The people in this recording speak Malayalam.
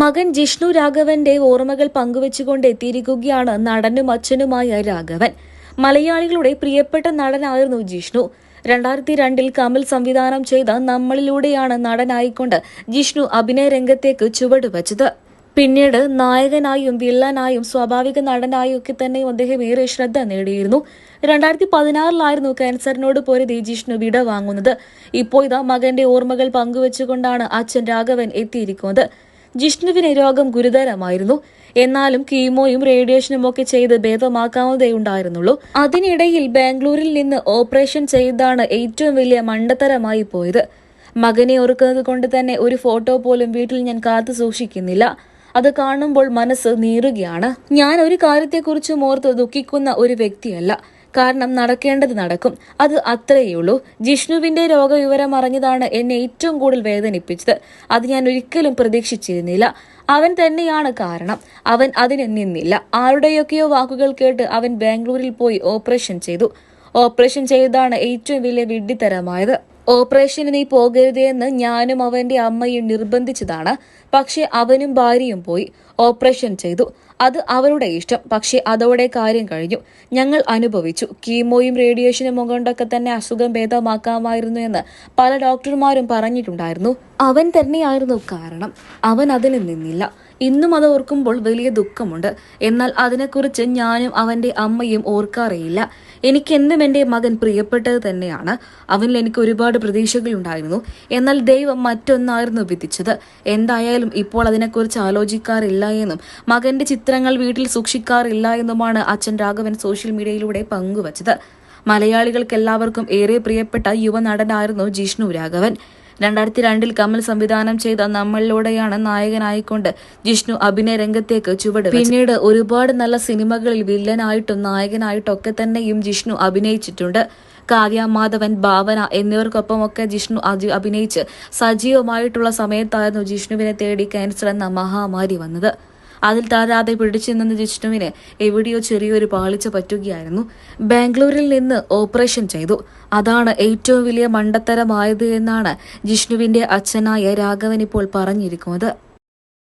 മകൻ ജിഷ്ണു രാഘവന്റെ ഓർമ്മകൾ പങ്കുവച്ചുകൊണ്ട് എത്തിയിരിക്കുകയാണ് നടനും അച്ഛനുമായ രാഘവൻ. മലയാളികളുടെ പ്രിയപ്പെട്ട നടനായിരുന്നു ജിഷ്ണു. രണ്ടായിരത്തി രണ്ടിൽ കമൽ സംവിധാനം ചെയ്ത നമ്മളിലൂടെയാണ് നടനായിക്കൊണ്ട് ജിഷ്ണു അഭിനയ രംഗത്തേക്ക് ചുവടുവച്ചത്. പിന്നീട് നായകനായും വില്ലനായും സ്വാഭാവിക നടനായും ഒക്കെ തന്നെ അദ്ദേഹം ഏറെ ശ്രദ്ധ നേടിയിരുന്നു. രണ്ടായിരത്തി പതിനാറിലായിരുന്നു ക്യാൻസറിനോട് പൊരുതി ജിഷ്ണു വിട വാങ്ങുന്നത്. ഇപ്പോൾ ഇതാ മകന്റെ ഓർമ്മകൾ പങ്കുവച്ചുകൊണ്ടാണ് അച്ഛൻ രാഘവൻ എത്തിയിരിക്കുന്നത്. ജിഷ്ണുവിന് രോഗം ഗുരുതരമായിരുന്നു. എന്നാലും കീമോയും റേഡിയേഷനും ഒക്കെ ചെയ്ത് ഭേദമാക്കാവുന്നതേ ഉണ്ടായിരുന്നുള്ളൂ. അതിനിടയിൽ ബാംഗ്ലൂരിൽ നിന്ന് ഓപ്പറേഷൻ ചെയ്താണ് ഏറ്റവും വലിയ മണ്ടത്തരമായി പോയത്. മകനെ ഓർക്കുന്നത് കൊണ്ട് തന്നെ ഒരു ഫോട്ടോ പോലും വീട്ടിൽ ഞാൻ കാത്തു സൂക്ഷിക്കുന്നില്ല. അത് കാണുമ്പോൾ മനസ്സ് നീറുകയാണ്. ഞാൻ ഒരു കാര്യത്തെക്കുറിച്ച് ഓർത്ത് ദുഃഖിക്കുന്ന ഒരു വ്യക്തിയല്ല. കാരണം നടക്കേണ്ടത് നടക്കും. അത് അത്രയുള്ളൂ ജിഷ്ണുവിന്റെ രോഗവിവരം അറിഞ്ഞതാണ് എന്നെ ഏറ്റവും കൂടുതൽ വേദനിപ്പിച്ചത്. അത് ഞാൻ ഒരിക്കലും പ്രതീക്ഷിച്ചിരുന്നില്ല. അവൻ തന്നെയാണ് കാരണം. അവൻ അതിന് നിന്നില്ല. ആരുടെയൊക്കെയോ വാക്കുകൾ കേട്ട് അവൻ ബാംഗ്ലൂരിൽ പോയി ഓപ്പറേഷൻ ചെയ്തു. ഓപ്പറേഷൻ ചെയ്തതാണ് ഏറ്റവും വലിയ വിഡ്ഢിത്തരമായത്. ഓപ്പറേഷന് നീ പോകരുതേ എന്ന് ഞാനും അവന്റെ അമ്മയും നിർബന്ധിച്ചതാണ്. പക്ഷെ അവനും ഭാര്യയും പോയി. ഓപ്പറേഷൻ ചെയ്തു. അത് അവരുടെ ഇഷ്ടം. പക്ഷേ അതോടെ കാര്യം കഴിഞ്ഞു. ഞങ്ങൾ അനുഭവിച്ചു. കീമോയും റേഡിയേഷനും കൊണ്ടൊക്കെ തന്നെ അസുഖം ഭേദമാക്കാമായിരുന്നു എന്ന് പല ഡോക്ടർമാരും പറഞ്ഞിട്ടുണ്ടായിരുന്നു. അവൻ തന്നെയായിരുന്നു കാരണം. അവൻ അതിന് നിന്നില്ല. ഇന്നും അത് ഓർക്കുമ്പോൾ വലിയ ദുഃഖമുണ്ട്. എന്നാൽ അതിനെക്കുറിച്ച് ഞാനും അവന്റെ അമ്മയും ഓർക്കാറില്ല എനിക്കെന്നും എന്റെ മകൻ പ്രിയപ്പെട്ടത് തന്നെയാണ്. അവനിൽ എനിക്ക് ഒരുപാട് പ്രതീക്ഷകളുണ്ടായിരുന്നു. എന്നാൽ ദൈവം മറ്റൊന്നായിരുന്നു വിധിച്ചത്. എന്തായാലും ഇപ്പോൾ അതിനെക്കുറിച്ച് ആലോചിക്കാറില്ല എന്നും മകന്റെ ചിത്രങ്ങൾ വീട്ടിൽ സൂക്ഷിക്കാറില്ല എന്നുമാണ് അച്ഛൻ രാഘവൻ സോഷ്യൽ മീഡിയയിലൂടെ പങ്കുവച്ചത്. മലയാളികൾക്ക് എല്ലാവർക്കും ഏറെ പ്രിയപ്പെട്ട യുവനടനായിരുന്നു ജിഷ്ണു രാഘവൻ. രണ്ടായിരത്തി രണ്ടിൽ കമൽ സംവിധാനം ചെയ്ത നമ്മളിലൂടെയാണ് നായകനായിക്കൊണ്ട് ജിഷ്ണു അഭിനയ രംഗത്തേക്ക് ചുവട് പിന്നീട് ഒരുപാട് നല്ല സിനിമകളിൽ വില്ലനായിട്ടും നായകനായിട്ടും ഒക്കെ തന്നെയും ജിഷ്ണു അഭിനയിച്ചിട്ടുണ്ട്. കാവ്യ മാധവൻ ഭാവന എന്നിവർക്കൊപ്പമൊക്കെ ജിഷ്ണു അഭിനയിച്ച് സജീവമായിട്ടുള്ള സമയത്തായിരുന്നു ജിഷ്ണുവിനെ തേടി ക്യാൻസർ എന്ന മഹാമാരി വന്നത്. അതിൽ താരാതെ പിടിച്ചു നിന്ന ജിഷ്ണുവിന് എവിടെയോ ചെറിയൊരു പാളിച്ച പറ്റുകയായിരുന്നു. ബാംഗ്ലൂരിൽ നിന്ന് ഓപ്പറേഷൻ ചെയ്തു. അതാണ് ഏറ്റവും വലിയ മണ്ടത്തരമായത് എന്നാണ് ജിഷ്ണുവിന്റെ അച്ഛനായ രാഘവൻ ഇപ്പോൾ പറഞ്ഞിരിക്കുന്നത്.